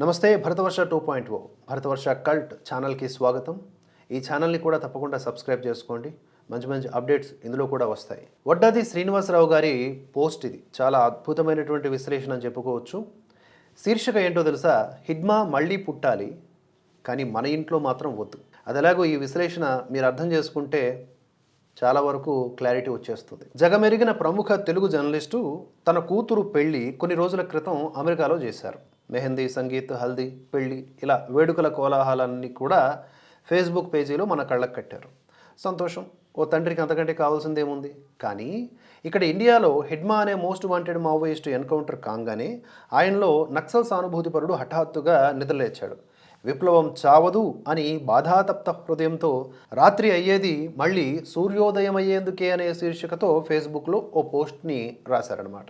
నమస్తే Bharatavarsha two point O Bharatavarsha cult ఛానల్కి స్వాగతం. ఈ ఛానల్ని కూడా తప్పకుండా సబ్స్క్రైబ్ చేసుకోండి. మంచి మంచి అప్డేట్స్ ఇందులో కూడా వస్తాయి. వడ్డాది శ్రీనివాసరావు గారి పోస్ట్ ఇది. చాలా అద్భుతమైనటువంటి విశ్లేషణ అని చెప్పుకోవచ్చు. శీర్షిక ఏంటో తెలుసా? హిడ్మా మళ్ళీ పుట్టాలి కానీ మన ఇంట్లో మాత్రం వద్దు. అది ఎలాగో ఈ విశ్లేషణ మీరు అర్థం చేసుకుంటే చాలా వరకు క్లారిటీ వచ్చేస్తుంది. జగమెరిగిన ప్రముఖ తెలుగు జర్నలిస్టు తన కూతురు పెళ్ళి కొన్ని రోజుల క్రితం అమెరికాలో చేశారు. మెహందీ సంగీత్ హల్దీ పెళ్ళి ఇలా వేడుకల కోలాహలాన్ని కూడా ఫేస్బుక్ పేజీలో మన కళ్ళకు కట్టారు. సంతోషం. ఓ తండ్రికి అంతకంటే కావాల్సిందేముంది? కానీ ఇక్కడ ఇండియాలో హిడ్మా అనే మోస్ట్ వాంటెడ్ మావోయిస్ట్ ఎన్కౌంటర్ కాగానే ఆయనలో నక్సల్ సానుభూతిపరుడు హఠాత్తుగా నిద్రలేచాడు. విప్లవం చావదు అని బాధాతప్త హృదయంతో రాత్రి అయ్యేది మళ్ళీ సూర్యోదయం అయ్యేందుకే అనే శీర్షికతో ఫేస్బుక్లో ఓ పోస్ట్ని రాశారనమాట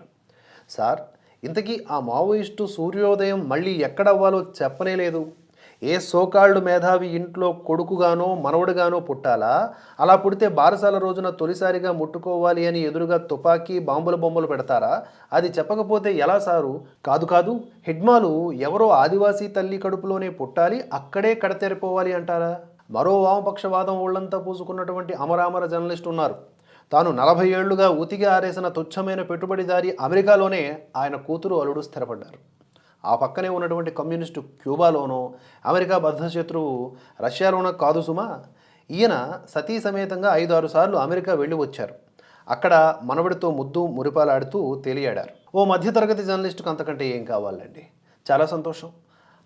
సార్ ఇంతకీ ఆ మావోయిస్టు సూర్యోదయం మళ్ళీ ఎక్కడవ్వాలో చెప్పనే లేదు. ఏ సోకాళ్ళు మేధావి ఇంట్లో కొడుకుగానో మనవడుగానో పుట్టాలా? అలా పుడితే బారసాల రోజున తొలిసారిగా ముట్టుకోవాలి అని ఎదురుగా తుపాకీ బాంబుల బొమ్మలు పెడతారా? అది చెప్పకపోతే ఎలా సారు? కాదు కాదు హిడ్మాలు ఎవరో ఆదివాసీ తల్లి కడుపులోనే పుట్టాలి అక్కడే కడతెరిపోవాలి అంటారా? మరో వామపక్షవాదం ఒళ్ళంతా పూసుకున్నటువంటి అమరామర జర్నలిస్ట్ ఉన్నారు. తాను నలభై ఏళ్ళుగా ఉతికి ఆరేసిన తుచ్చమైన పెట్టుబడిదారి అమెరికాలోనే ఆయన కూతురు అల్లుడు స్థిరపడ్డారు. ఆ పక్కనే ఉన్నటువంటి కమ్యూనిస్టు క్యూబాలోనో అమెరికా బద్ధశత్రువు రష్యాలోనో కాదు సుమా ఈయన సతీ సమేతంగా ఐదు ఆరు సార్లు అమెరికా వెళ్ళి వచ్చారు. అక్కడ మనవడితో ముద్దు మురిపాలాడుతూ తేలియాడారు. ఓ మధ్యతరగతి జర్నలిస్టుకు అంతకంటే ఏం కావాలండి? చాలా సంతోషం.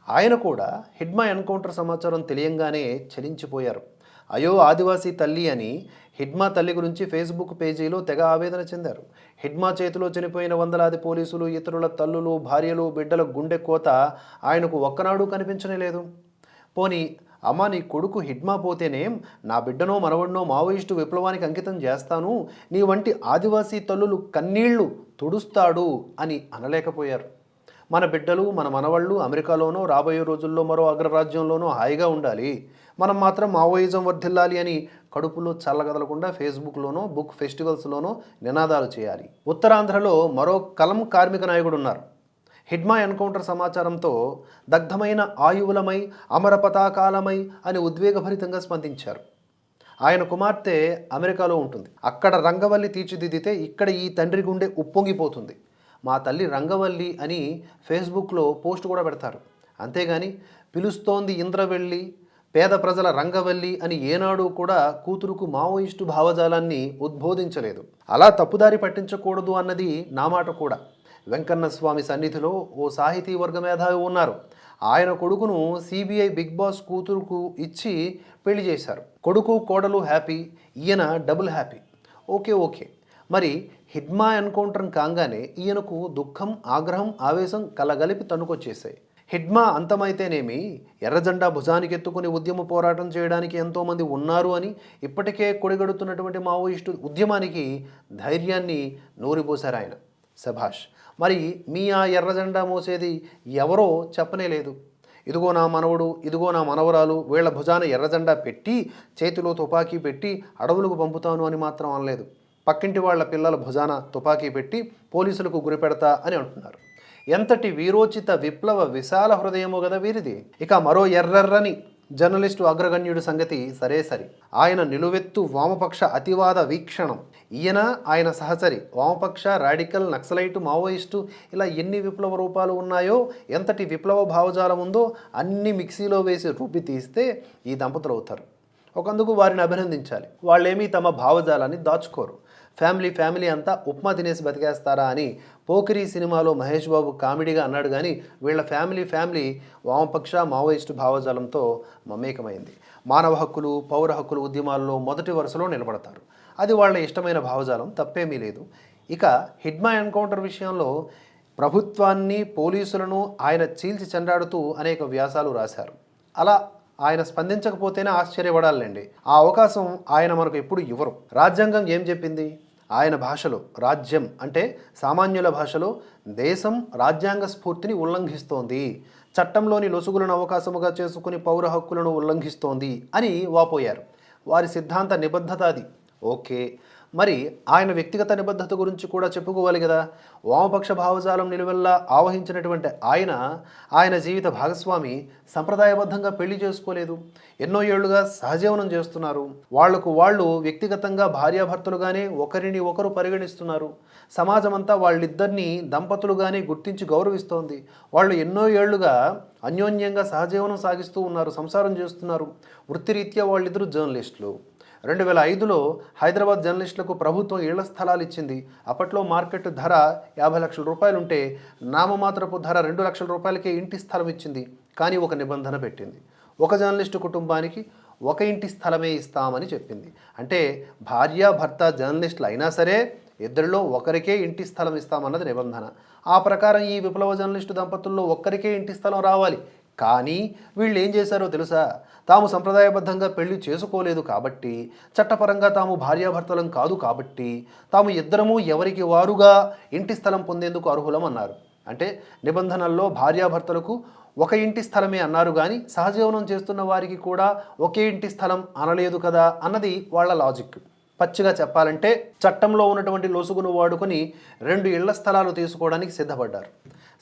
ఆయన కూడా హిడ్మా ఎన్కౌంటర్ సమాచారం తెలియంగానే చలించిపోయారు. అయో ఆదివాసీ తల్లి అని హిడ్మా తల్లి గురించి ఫేస్బుక్ పేజీలో తెగ ఆవేదన చెందారు. హిడ్మా చేతిలో చనిపోయిన వందలాది పోలీసులు ఇతరుల తల్లులు భార్యలు బిడ్డల గుండె కోత ఆయనకు ఒక్కనాడు కనిపించనే లేదు. పోనీ అమ్మ నీ కొడుకు హిడ్మా పోతేనే నా బిడ్డనో మనవడినో మావోయిస్టు విప్లవానికి అంకితం చేస్తాను. నీ వంటి ఆదివాసీ తల్లులు కన్నీళ్ళు తుడుస్తాడు అని అనలేకపోయారు. మన బిడ్డలు మన మనవళ్ళు అమెరికాలోనో రాబోయే రోజుల్లో మరో అగ్రరాజ్యంలోనో హాయిగా ఉండాలి. మనం మాత్రం మావోయిజం వర్ధిల్లాలి అని కడుపులో చల్లగదలకుండా ఫేస్బుక్లోనో బుక్ ఫెస్టివల్స్లోనో నినాదాలు చేయాలి. ఉత్తరాంధ్రలో మరో కలం కార్మిక నాయకుడు ఉన్నారు. హిడ్మా ఎన్కౌంటర్ సమాచారంతో దగ్ధమైన ఆయువులమై అమర పతాకాలమై అని ఉద్వేగభరితంగా స్పందించారు. ఆయన కుమార్తె అమెరికాలో ఉంటుంది. అక్కడ రంగవల్లి తీర్చిదిద్దితే ఇక్కడ ఈ తండ్రి గుండె ఉప్పొంగిపోతుంది. మా తల్లి రంగవల్లి అని ఫేస్బుక్లో పోస్ట్ కూడా పెడతారు. అంతేగాని పిలుస్తోంది ఇంద్రవెల్లి పేద ప్రజల రంగవల్లి అని ఏనాడు కూడా కూతురుకు మావోయిస్టు భావజాలాన్ని ఉద్బోధించలేదు. అలా తప్పుదారి పట్టించకూడదు అన్నది నా మాట కూడా. వెంకన్న స్వామి సన్నిధిలో ఓ సాహితీ వర్గ మేధావి ఉన్నారు. ఆయన కొడుకును సిబిఐ బిగ్ బాస్ కూతురుకు ఇచ్చి పెళ్ళి చేశారు. కొడుకు కోడలు హ్యాపీ ఈయన డబుల్ హ్యాపీ. Okay okay. మరి హిడ్మా ఎన్కౌంటర్ కాగానే ఈయనకు దుఃఖం ఆగ్రహం ఆవేశం కలగలిపి తనుకొచ్చేసాయి హిడ్మా అంతమైతేనేమి? ఎర్రజెండా భుజానికి ఎత్తుకుని ఉద్యమ పోరాటం చేయడానికి ఎంతోమంది ఉన్నారు అని ఇప్పటికే కొడిగడుతున్నటువంటి మావోయిస్టు ఉద్యమానికి ధైర్యాన్ని నూరిపోశారు ఆయన. సభాష్ మరి మీ ఆ ఎర్రజెండా మోసేది ఎవరో చెప్పనే లేదు. ఇదిగో నా మనవడు ఇదిగో నా మనవరాలు వీళ్ళ భుజాన ఎర్రజెండా పెట్టి చేతిలో తుపాకీ పెట్టి అడవులకు పంపుతాను అని మాత్రం అనలేదు. పక్కింటి వాళ్ళ పిల్లల భుజాన తుపాకీ పెట్టి పోలీసులకు గురిపెడతా అని అంటున్నారు. ఎంతటి వీరోచిత విప్లవ విశాల హృదయము కదా వీరిది. ఇక మరో ఎర్రెర్రని జర్నలిస్టు అగ్రగణ్యుడి సంగతి సరే సరి. ఆయన నిలువెత్తు వామపక్ష అతివాద వీక్షణం. ఈయన ఆయన సహచరి వామపక్ష రాడికల్ నక్సలైటు మావోయిస్టు ఇలా ఎన్ని విప్లవ రూపాలు ఉన్నాయో ఎంతటి విప్లవ భావజాలం ఉందో అన్ని మిక్సీలో వేసి రుబ్బి తీస్తే ఈ దంపతులు అవుతారు ఒకందుకు వారిని అభినందించాలి. వాళ్ళేమీ తమ భావజాలాన్ని దాచుకోరు. ఫ్యామిలీ ఫ్యామిలీ అంతా ఉప్మా తినేసి బతికేస్తారా అని పోకిరి సినిమాలో మహేష్ బాబు కామెడీగా అన్నాడు కానీ వీళ్ళ ఫ్యామిలీ ఫ్యామిలీ వామపక్ష మావోయిస్టు భావజాలంతో మమేకమైంది. మానవ హక్కులు పౌర హక్కుల ఉద్యమాల్లో మొదటి వరుసలో నిలబడతారు. అది వాళ్ళ ఇష్టమైన భావజాలం తప్పేమీ లేదు. ఇక హిడ్మా ఎన్కౌంటర్ విషయంలో ప్రభుత్వాన్ని పోలీసులను ఆయన చీల్చి చెండాడుతూ అనేక వ్యాసాలు రాశారు. అలా ఆయన స్పందించకపోతేనే ఆశ్చర్యపడాలండి. ఆ అవకాశం ఆయన మనకు ఎప్పుడు ఇవ్వరు. రాజ్యాంగం ఏం చెప్పింది? ఆయన భాషలో రాజ్యం అంటే సామాన్యుల భాషలో దేశం రాజ్యాంగ స్ఫూర్తిని ఉల్లంఘిస్తోంది. చట్టంలోని లొసుగులను అవకాశముగా చేసుకుని పౌర హక్కులను ఉల్లంఘిస్తోంది అని వాపోయారు. వారి సిద్ధాంత నిబద్ధత అది. ఓకే. మరి ఆయన వ్యక్తిగత నిబద్ధత గురించి కూడా చెప్పుకోవాలి కదా. వామపక్ష భావజాలం నిలువెల్లా ఆవహించినటువంటి ఆయన ఆయన జీవిత భాగస్వామి సంప్రదాయబద్ధంగా పెళ్ళి చేసుకోలేదు. ఎన్నో ఏళ్ళుగా సహజీవనం చేస్తున్నారు. వాళ్ళకు వాళ్ళు వ్యక్తిగతంగా భార్యాభర్తలుగానే ఒకరిని ఒకరు పరిగణిస్తున్నారు. సమాజం అంతా వాళ్ళిద్దరినీ దంపతులుగానే గుర్తించి గౌరవిస్తోంది. వాళ్ళు ఎన్నో ఏళ్ళుగా అన్యోన్యంగా సహజీవనం సాగిస్తూ ఉన్నారు సంసారం చేస్తున్నారు. వృత్తిరీత్యా వాళ్ళిద్దరూ జర్నలిస్టులు. రెండు వేల ఐదులో హైదరాబాద్ జర్నలిస్టులకు ప్రభుత్వం ఇళ్ళ స్థలాలు ఇచ్చింది. అప్పట్లో మార్కెట్ ధర యాభై లక్షల రూపాయలు ఉంటే నామమాత్రపు ధర రెండు లక్షల రూపాయలకే ఇంటి స్థలం ఇచ్చింది. కానీ ఒక నిబంధన పెట్టింది. ఒక జర్నలిస్టు కుటుంబానికి ఒక ఇంటి స్థలమే ఇస్తామని చెప్పింది. అంటే భార్య భర్త జర్నలిస్టులు అయినా సరే ఇద్దరిలో ఒకరికే ఇంటి స్థలం ఇస్తామన్నది నిబంధన. ఆ ప్రకారం ఈ విప్లవ జర్నలిస్టు దంపతుల్లో ఒక్కరికే ఇంటి స్థలం రావాలి. కానీ వీళ్ళు ఏం చేశారో తెలుసా? తాము సంప్రదాయబద్ధంగా పెళ్ళి చేసుకోలేదు కాబట్టి చట్టపరంగా తాము భార్యాభర్తలం కాదు కాబట్టి తాము ఇద్దరము ఎవరికి వారుగా ఇంటి స్థలం పొందేందుకు అర్హులం అన్నారు అంటే నిబంధనల్లో భార్యాభర్తలకు ఒక ఇంటి స్థలమే అన్నారు కానీ సహజీవనం చేస్తున్న వారికి కూడా ఒకే ఇంటి స్థలం అనలేదు కదా అన్నది వాళ్ళ లాజిక్. పచ్చిగా చెప్పాలంటే చట్టంలో ఉన్నటువంటి లొసుగును వాడుకొని రెండు ఇళ్ళ స్థలాలు తీసుకోవడానికి సిద్ధపడ్డారు.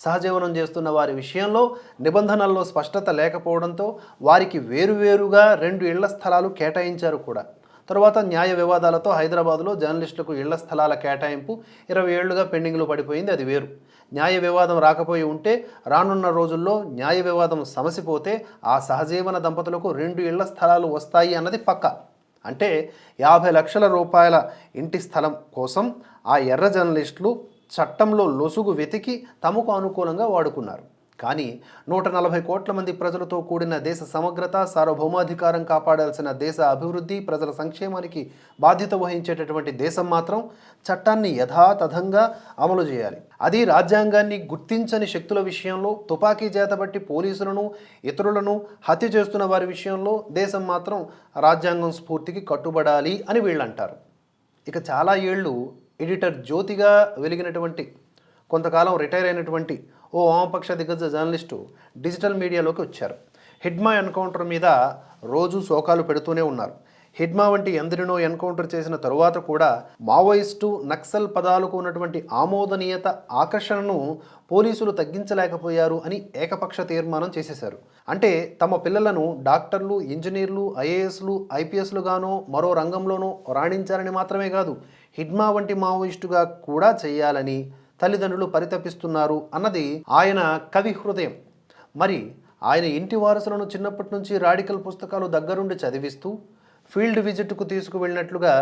సహజీవనం చేస్తున్న వారి విషయంలో నిబంధనల్లో స్పష్టత లేకపోవడంతో వారికి వేరువేరుగా రెండు ఇళ్ళ స్థలాలు కేటాయించారు కూడా. తరువాత న్యాయ వివాదాలతో హైదరాబాద్లో జర్నలిస్టులకు ఇళ్ళ స్థలాల కేటాయింపు ఇరవై ఏళ్ళుగా పెండింగ్లో పడిపోయింది. అది వేరు. న్యాయ వివాదం రాకపోయి ఉంటే రానున్న రోజుల్లో న్యాయ వివాదం సమసిపోతే ఆ సహజీవన దంపతులకు రెండు ఇళ్ళ స్థలాలు వస్తాయి అన్నది పక్క. అంటే యాభై లక్షల రూపాయల ఇంటి స్థలం కోసం ఆ ఎర్ర జర్నలిస్టులు చట్టంలో లొసుగు వెతికి తమకు అనుకూలంగా వాడుకున్నారు. కానీ నూట నలభై కోట్ల మంది ప్రజలతో కూడిన దేశ సమగ్రత సార్వభౌమాధికారం కాపాడాల్సిన దేశ అభివృద్ధి ప్రజల సంక్షేమానికి బాధ్యత వహించేటటువంటి దేశం మాత్రం చట్టాన్ని యథాతథంగా అమలు చేయాలి. అది రాజ్యాంగాన్ని గుర్తించని శక్తుల విషయంలో తుపాకీ చేతబట్టి పోలీసులను ఇతరులను హత్య చేస్తున్న వారి విషయంలో దేశం మాత్రం రాజ్యాంగం స్ఫూర్తికి కట్టుబడాలి అని వీళ్ళంటారు. ఇక చాలా ఏళ్ళు ఎడిటర్ జ్యోతిగా వెలిగినటువంటి కొంతకాలం రిటైర్ అయినటువంటి ఓ వామపక్ష దిగ్గజ జర్నలిస్టు డిజిటల్ మీడియాలోకి వచ్చారు. హిడ్మా ఎన్కౌంటర్ మీద రోజు శోకాలు పెడుతూనే ఉన్నారు. హిడ్మా వంటి ఎందరినో ఎన్కౌంటర్ చేసిన తరువాత కూడా మావోయిస్టు నక్సల్ పదాలకు ఉన్నటువంటి ఆమోదనీయత ఆకర్షణను పోలీసులు తగ్గించలేకపోయారు అని ఏకపక్ష తీర్మానం చేసేశారు. అంటే తమ పిల్లలను డాక్టర్లు ఇంజనీర్లు ఐఏఎస్లు ఐపీఎస్లుగానో మరో రంగంలోనో రాణించాలని మాత్రమే కాదు హిడ్మా వంటి మావోయిస్టుగా కూడా చేయాలని తల్లిదండ్రులు పరితపిస్తున్నారు అన్నది ఆయన కవి హృదయం. మరి ఆయన ఇంటి వారసులను చిన్నప్పటి నుంచి రాడికల్ పుస్తకాలు దగ్గరుండి చదివిస్తూ ఫీల్డ్ విజిట్కు తీసుకువెళ్ళినట్లుగా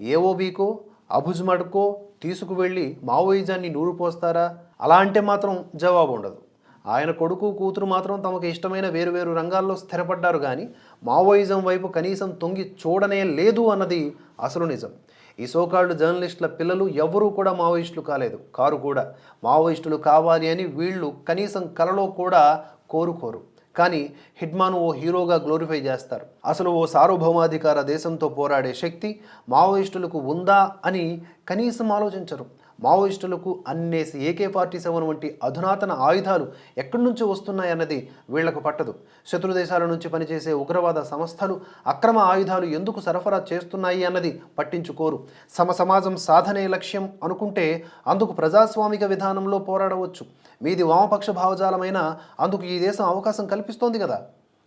ఏఓబీకో అబుజ్మడ్కో తీసుకువెళ్ళి మావోయిజాన్ని నూరు పోస్తారా? అలా అంటే మాత్రం జవాబు ఉండదు. ఆయన కొడుకు కూతురు మాత్రం తమకు ఇష్టమైన వేరువేరు రంగాల్లో స్థిరపడ్డారు కానీ మావోయిజం వైపు కనీసం తొంగి చూడనే లేదు అన్నది అసలు నిజం. ఈ సోకాళ్ళు జర్నలిస్టుల పిల్లలు ఎవరూ కూడా మావోయిస్టులు కాలేదు. కారు కూడా. మావోయిస్టులు కావాలి అని వీళ్ళు కనీసం కలలో కూడా కోరుకోరు. కానీ హిడ్మాను ఓ హీరోగా గ్లోరిఫై చేస్తారు. అసలు ఓ సార్వభౌమాధికార దేశంతో పోరాడే శక్తి మావోయిస్టులకు ఉందా అని కనీసం ఆలోచించరు. మావోయిస్టులకు అన్నేసి ఏకే ఫార్టీ సెవెన్ వంటి అధునాతన ఆయుధాలు ఎక్కడి నుంచి వస్తున్నాయన్నది వీళ్ళకు పట్టదు. శత్రు దేశాల నుంచి పనిచేసే ఉగ్రవాద సంస్థలు అక్రమ ఆయుధాలు ఎందుకు సరఫరా చేస్తున్నాయి అన్నది పట్టించుకోరు. సమ సమాజం సాధనే లక్ష్యం అనుకుంటే అందుకు ప్రజాస్వామిక విధానంలో పోరాడవచ్చు. మీది వామపక్ష భావజాలమైన అందుకు ఈ దేశం అవకాశం కల్పిస్తోంది కదా.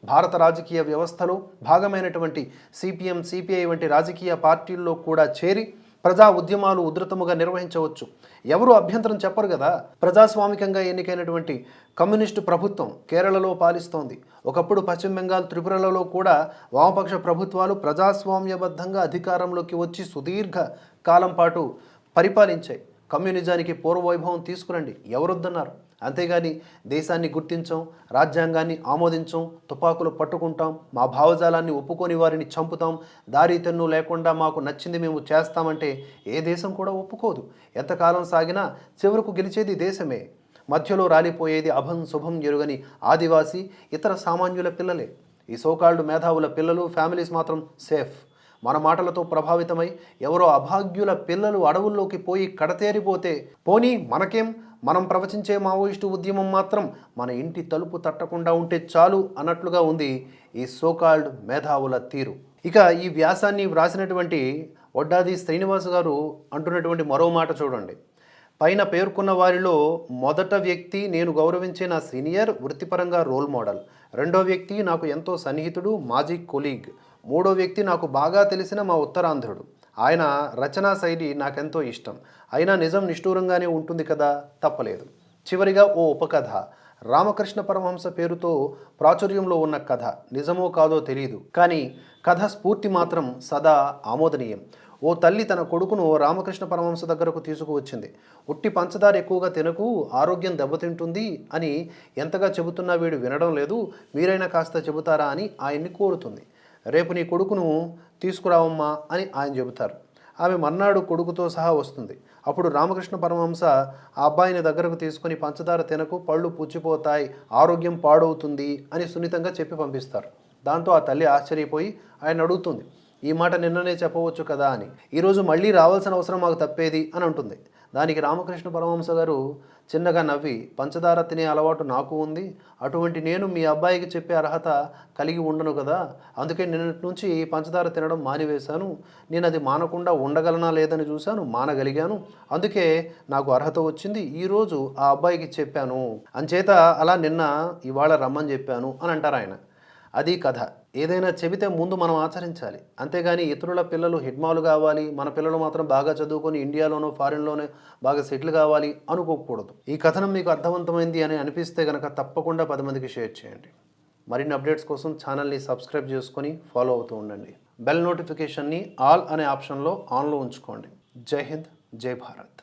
భారత రాజకీయ వ్యవస్థలో భాగమైనటువంటి సిపిఎం సిపిఐ వంటి రాజకీయ పార్టీల్లో కూడా చేరి ప్రజా ఉద్యమాలు ఉధృతముగా నిర్వహించవచ్చు. ఎవరు అభ్యంతరం చెప్పరు కదా. ప్రజాస్వామికంగా ఎన్నికైనటువంటి కమ్యూనిస్టు ప్రభుత్వం కేరళలో పాలిస్తోంది. ఒకప్పుడు పశ్చిమ బెంగాల్ త్రిపురలలో కూడా వామపక్ష ప్రభుత్వాలు ప్రజాస్వామ్యబద్ధంగా అధికారంలోకి వచ్చి సుదీర్ఘ కాలం పాటు పరిపాలించాయి. కమ్యూనిజానికి పూర్వవైభవం తీసుకురండి. ఎవరొద్దన్నారు? అంతేగాని దేశాన్ని గుర్తించం రాజ్యాంగాన్ని ఆమోదించం తుపాకులు పట్టుకుంటాం మా భావజాలాన్ని ఒప్పుకొని వారిని చంపుతాం దారి తెన్ను లేకుండా మాకు నచ్చింది మేము చేస్తామంటే ఏ దేశం కూడా ఒప్పుకోదు. ఎంతకాలం సాగినా చివరకు గెలిచేది దేశమే. మధ్యలో రాలిపోయేది అభం శుభం ఎరుగని ఆదివాసీ ఇతర సామాన్యుల పిల్లలే. ఈ సోకాల్డ్ మేధావుల పిల్లలు ఫ్యామిలీస్ మాత్రం సేఫ్. మన మాటలతో ప్రభావితమై ఎవరో అభాగ్యుల పిల్లలు అడవుల్లోకి పోయి కడతేరిపోతే పోనీ మనకేం? మనం ప్రవచించే మావోయిస్టు ఉద్యమం మాత్రం మన ఇంటి తలుపు తట్టకుండా ఉంటే చాలు అన్నట్లుగా ఉంది ఈ సోకాల్డ్ మేధావుల తీరు. ఇక ఈ వ్యాసాన్ని వ్రాసినటువంటి వడ్డాది శ్రీనివాస్ గారు అంటున్నటువంటి మరో మాట చూడండి. పైన పేర్కొన్న వారిలో మొదట వ్యక్తి నేను గౌరవించే నా సీనియర్ వృత్తిపరంగా రోల్ మోడల్. రెండో వ్యక్తి నాకు ఎంతో సన్నిహితుడు మాజీ కొలీగ్. మూడో వ్యక్తి నాకు బాగా తెలిసిన మా ఉత్తరాంధ్రుడు. ఆయన రచనా శైలి నాకెంతో ఇష్టం. అయినా నిజం నిష్ఠూరంగానే ఉంటుంది కదా? తప్పలేదు. చివరిగా ఓ ఉపకథ. రామకృష్ణ పరమహంస పేరుతో ప్రాచుర్యంలో ఉన్న కథ. నిజమో కాదో తెలియదు కానీ కథ స్ఫూర్తి మాత్రం సదా ఆమోదనీయం. ఓ తల్లి తన కొడుకును రామకృష్ణ పరమహంస దగ్గరకు తీసుకువచ్చింది. ఉట్టి పంచదార ఎక్కువగా తినకు ఆరోగ్యం దెబ్బతింటుంది అని ఎంతగా చెబుతున్నా వీడు వినడం లేదు. మీరైనా కాస్త చెబుతారా అని ఆయన్ని కోరుతుంది. రేపు నీ కొడుకును తీసుకురావమ్మా అని ఆయన చెబుతారు. ఆమె మర్నాడు కొడుకుతో సహా వస్తుంది. అప్పుడు రామకృష్ణ పరమహంస ఆ అబ్బాయిని దగ్గరకు తీసుకొని పంచదార తినకు పళ్ళు పుచ్చిపోతాయి ఆరోగ్యం పాడవుతుంది అని సున్నితంగా చెప్పి పంపిస్తారు. దాంతో ఆ తల్లి ఆశ్చర్యపోయి ఆయన అడుగుతుంది ఈ మాట నిన్ననే చెప్పవచ్చు కదా అని. ఈరోజు మళ్ళీ రావాల్సిన అవసరం మాకు తప్పేది అని అంటుంది. దానికి రామకృష్ణ పరమహంస గారు చిన్నగా నవ్వి పంచదార తినే అలవాటు నాకు ఉంది. అటువంటి నేను మీ అబ్బాయికి చెప్పే అర్హత కలిగి ఉండను కదా. అందుకే నిన్నటి నుంచి పంచదార తినడం మానివేశాను. నేను అది మానకుండా ఉండగలనా లేదని చూశాను మానగలిగాను. అందుకే నాకు అర్హత వచ్చింది. ఈరోజు ఆ అబ్బాయికి చెప్పాను. అంచేత అలా నిన్న ఇవాళ రమ్మని చెప్పాను అని అంటారు ఆయన. అది కథ. ఏదైనా చెబితే ముందు మనం ఆచరించాలి. అంతేగాని ఇతరుల పిల్లలు హిడ్మాలు కావాలి మన పిల్లలు మాత్రం బాగా చదువుకొని ఇండియాలోనో ఫారిన్లోనే బాగా సెటిల్ కావాలి అనుకోకూడదు. ఈ కథనం మీకు అర్థవంతమైంది అని అనిపిస్తే కనుక తప్పకుండా పది మందికి షేర్ చేయండి. మరిన్ని అప్డేట్స్ కోసం ఛానల్ని సబ్స్క్రైబ్ చేసుకొని ఫాలో అవుతూ ఉండండి. బెల్ నోటిఫికేషన్ని ఆల్ అనే ఆప్షన్లో ఆన్లో ఉంచుకోండి. జై హింద్ జై భారత్.